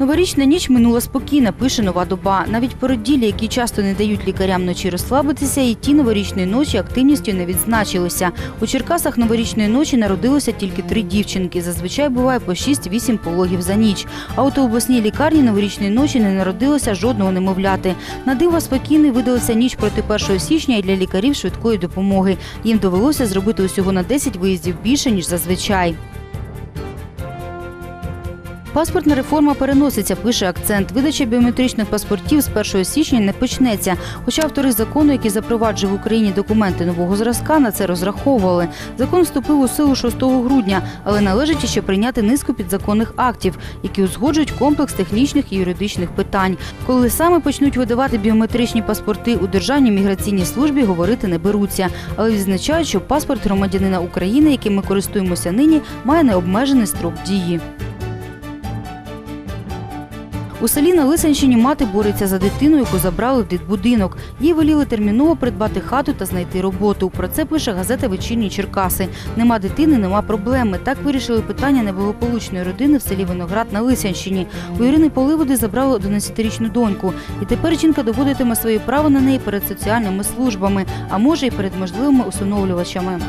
Новорічна ніч минула спокійно, пише нова доба. Навіть породілі, які часто не дають лікарям вночі розслабитися, і ті новорічної ночі активністю не відзначилися. У Черкасах новорічної ночі народилося тільки три дівчинки. Зазвичай буває по 6-8 пологів за ніч. А от у обласній лікарні новорічної ночі не народилося жодного немовляти. На диво спокійний видалася ніч проти 1 січня і для лікарів швидкої допомоги. Їм довелося зробити усього на 10 виїздів більше ніж зазвичай. Паспортна реформа переноситься, пише акцент. Видача біометричних паспортів з 1 січня не почнеться. Хоча автори закону, який запроваджує в Україні документи нового зразка, на це розраховували. Закон вступив у силу 6 грудня, але належить ще прийняти низку підзаконних актів, які узгоджують комплекс технічних і юридичних питань. Коли саме почнуть видавати біометричні паспорти у Державній міграційній службі, говорити не беруться, але відзначають, що паспорт громадянина України, яким ми користуємося нині, має необмежений строк дії. У селі на Лисенщині мати бореться за дитину, яку забрали в дитбудинок. Їй веліли терміново придбати хату та знайти роботу. Про це пише газета Вечірні Черкаси. Нема дитини, нема проблеми. Так вирішили питання неблагополучної родини в селі Виноград на Лисянщині. У Ірини Поливоди забрали 11-річну доньку. І тепер жінка доводитиме своє право на неї перед соціальними службами, а може й перед можливими усиновлювачами.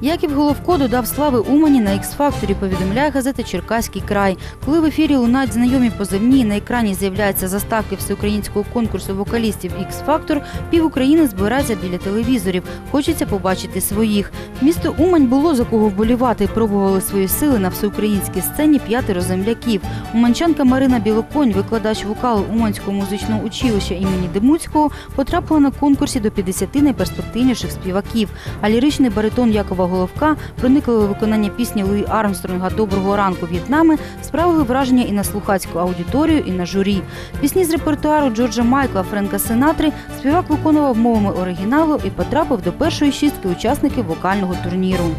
Яків Головко додав слави Умані на X-Factor, повідомляє газета Черкаський край. Коли в ефірі лунають знайомі позивні, на екрані з'являються заставки всеукраїнського конкурсу вокалістів X-Factor, пів України збирається біля телевізорів. Хочеться побачити своїх. Місто Умань було за кого вболівати. Пробували свої сили на всеукраїнській сцені п'ятеро земляків. Уманчанка Марина Білоконь, викладач вокалу Уманського музичного училища імені Демуцького, потрапила на конкурсі до 50 найперспективніших співаків. А ліричний баритон Якова Головка, проникливе виконання пісні Луї Армстронга Доброго ранку В'єтнами справили враження і на слухацьку аудиторію, і на журі. Пісні з репертуару Джорджа Майкла Френка Синатри співак виконував мовами оригіналу і потрапив до першої шістки учасників вокального турніру.